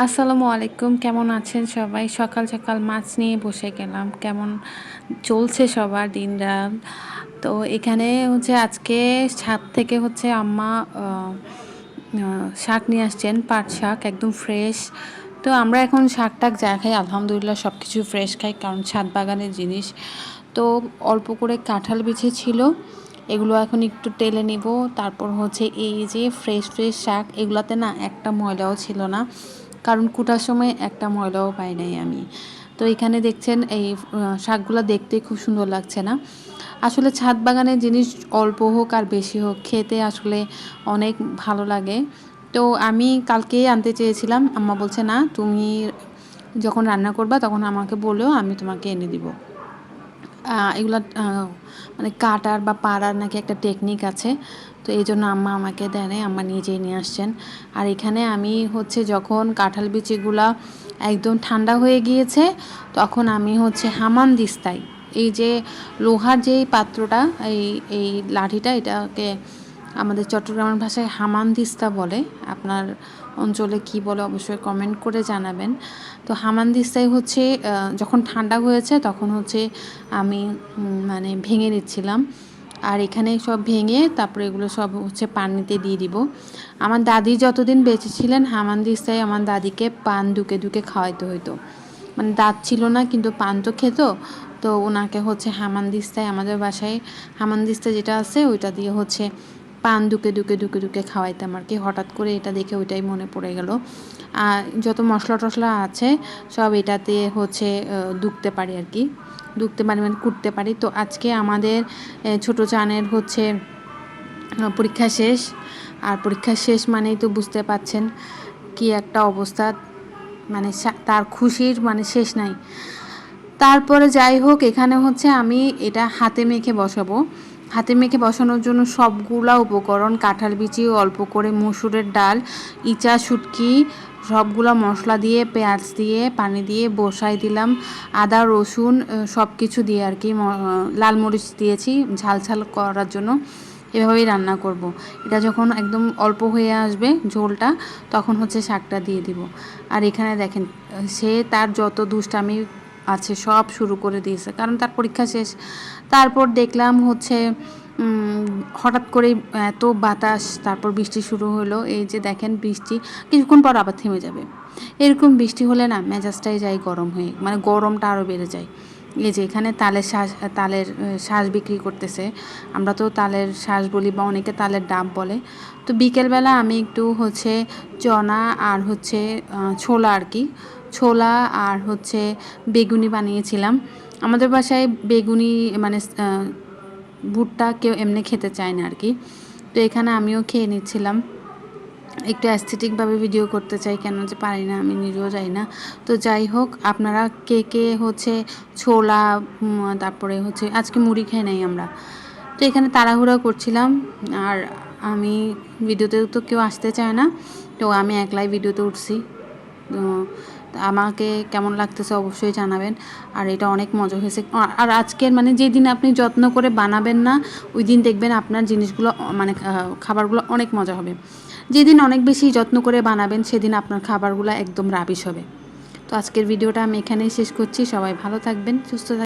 আসসালামু আলাইকুম, কেমন আছেন সবাই? সকাল সকাল মাছ নিয়ে বসে গেলাম। কেমন চলছে সবার দিন রাত তো এখানে হচ্ছে আজকে ছাদ থেকে হচ্ছে আম্মা শাক নিয়ে আসছেন, পাট শাক, একদম ফ্রেশ তো আমরা এখন শাক টাক যা খাই, আলহামদুলিল্লাহ সব কিছু ফ্রেশ খাই, কারণ ছাদ বাগানের জিনিস। তো অল্প করে কাঁঠাল বিছে ছিল, এগুলো এখন একটু টেলে নিব। তারপর হচ্ছে এই যে ফ্রেশ ফ্রেশ শাক, এগুলাতে না একটা ময়লাও ছিল না। কারণ কুটার সময় একটা ময়লাও পাই নাই আমি। তো এখানে দেখছেন এই শাকগুলো দেখতে খুব সুন্দর লাগছে না। আসলে ছাদ বাগানের জিনিস অল্প হোক আর বেশি হোক, খেতে আসলে অনেক ভালো লাগে। তো আমি কালকেই আনতে চেয়েছিলাম, আম্মা বলছে, না, তুমি যখন রান্না করবা তখন আমাকে বলেও আমি তোমাকে এনে দিব। এগুলা মানে কাটার বা পাড়ার নাকি একটা টেকনিক আছে। তো এই জন্য আম্মা আমাকে দেয় আম্মা নিজেই নিয়ে আসছেন। আর এখানে আমি হচ্ছে যখন কাঁঠাল বিচিগুলা একদম ঠান্ডা হয়ে গিয়েছে, তখন আমি হচ্ছে হামান দিস্তাই। এই যে লোহার যেই পাত্রটা, এই এই লাঠিটা, এটাকে আমাদের চট্টগ্রামের ভাষায় হামান দিস্তা বলে। আপনার অঞ্চলে কি বলে অবশ্যই কমেন্ট করে জানাবেন। তো হামানদিস্তায় হচ্ছে যখন ঠান্ডা হয়েছে তখন হচ্ছে আমি মানে ভেঙে নিচ্ছিলাম। আর এখানে সব ভেঙে তারপরে এগুলো সব হচ্ছে পানিতে দিয়ে দিব। আমার দাদি যতদিন বেঁচে ছিলেন, হামানদিস্তায় আমার দাদিকে পান দুকে দুকে খাওয়াইতে হইতো। মানে দাঁত ছিল না, কিন্তু পান তো খেত। তো ওনাকে হচ্ছে হামানদিস্তায়, আমাদের বাসায় হামানদিস্তা যেটা আছে, ওইটা দিয়ে হচ্ছে পান দুকে দুকে দুকে দুকে খাওয়াইতাম আর কি। হঠাৎ করে এটা দেখে ওইটাই মনে পড়ে গেল। আর যত মশলা টশলা আছে, সব এটাতে হচ্ছে দুখতে পারি আর কি। দুখতে পারি মানে কুটতে পারি। তো আজকে আমাদের ছোট চানের হচ্ছে পরীক্ষা শেষ। আর পরীক্ষা শেষ মানেই তো বুঝতে পাচ্ছেন কি একটা অবস্থা। মানে তার খুশির মানে শেষ নাই। তারপরে যাই হোক, এখানে হচ্ছে আমি এটা হাতে মেখে বসাবো। হাতে মেখে বসানোর জন্য সবগুলা উপকরণ, কাঁঠাল বিচি অল্প করে মসুরের ডাল, ইচা শুটকি, সবগুলা মশলা দিয়ে, পেঁয়াজ দিয়ে, পানি দিয়ে বসাই দিলাম। আদা, রসুন সব কিছু দিয়ে আর কি লাল মরিচ দিয়েছি ঝাল ঝাল করার জন্য। এভাবেই রান্না করব। এটা যখন একদম অল্প হয়ে আসবে ঝোলটা, তখন হচ্ছে শাকটা দিয়ে দিব। আর এখানে দেখেন, সে তার যত দুষ্টামি আছে, সব শুরু করে দিয়েছে। কারণ তার পরীক্ষা শেষ। তারপর দেখলাম হচ্ছে হঠাৎ করে এত বাতাস, তারপর বৃষ্টি শুরু হলো। এই যে দেখেন বৃষ্টি, কিছুক্ষণ পর আবার থেমে যাবে। এরকম বৃষ্টি হলে না মেজাজটাই যায় গরম হয়ে মানে গরমটা আরও বেড়ে যায়। এই যে এখানে তালের শ্বাস তালের শ্বাস বিক্রি করতেছে। আমরা তো তালের শ্বাস বলি বা অনেকে তালের ডাব বলে। তো বিকেলবেলা আমি একটু হচ্ছে, চনা আর হচ্ছে ছোলা আর কি ছোলা আর হচ্ছে বেগুনি বানিয়েছিলাম। আমাদের বাসায় বেগুনি মানে ভুট্টা কেউ এমনি খেতে চায় না আর কি তো এখানে আমিও খেয়ে নিচ্ছিলাম। একটু অ্যাস্থেটিকভাবে ভিডিও করতে চাই, কেন যে পারি না, আমি নিজেও যাই না। তো যাই হোক, আপনারা কে কে হচ্ছে ছোলা তারপরে হচ্ছে, আজকে মুড়ি খাই নাই আমরা। তো এখানে তাড়াহুড়া করছিলাম, আর আমি ভিডিওতে তো কেউ আসতে চায় না। তো আমি একলাই ভিডিওতে উঠছি। আমাকে কেমন লাগতেছে অবশ্যই জানাবেন। আর এটা অনেক মজা হয়েছে। আর আজকের মানে যেদিন আপনি যত্ন করে বানাবেন না, ওই দিন দেখবেন আপনার জিনিসগুলো মানে খাবারগুলো অনেক মজা হবে। যেদিন অনেক বেশি যত্ন করে বানাবেন, সেদিন আপনার খাবারগুলো একদম রাবিশ হবে। তো আজকের ভিডিওটা আমি এখানেই শেষ করছি। সবাই ভালো থাকবেন, সুস্থ থাকবেন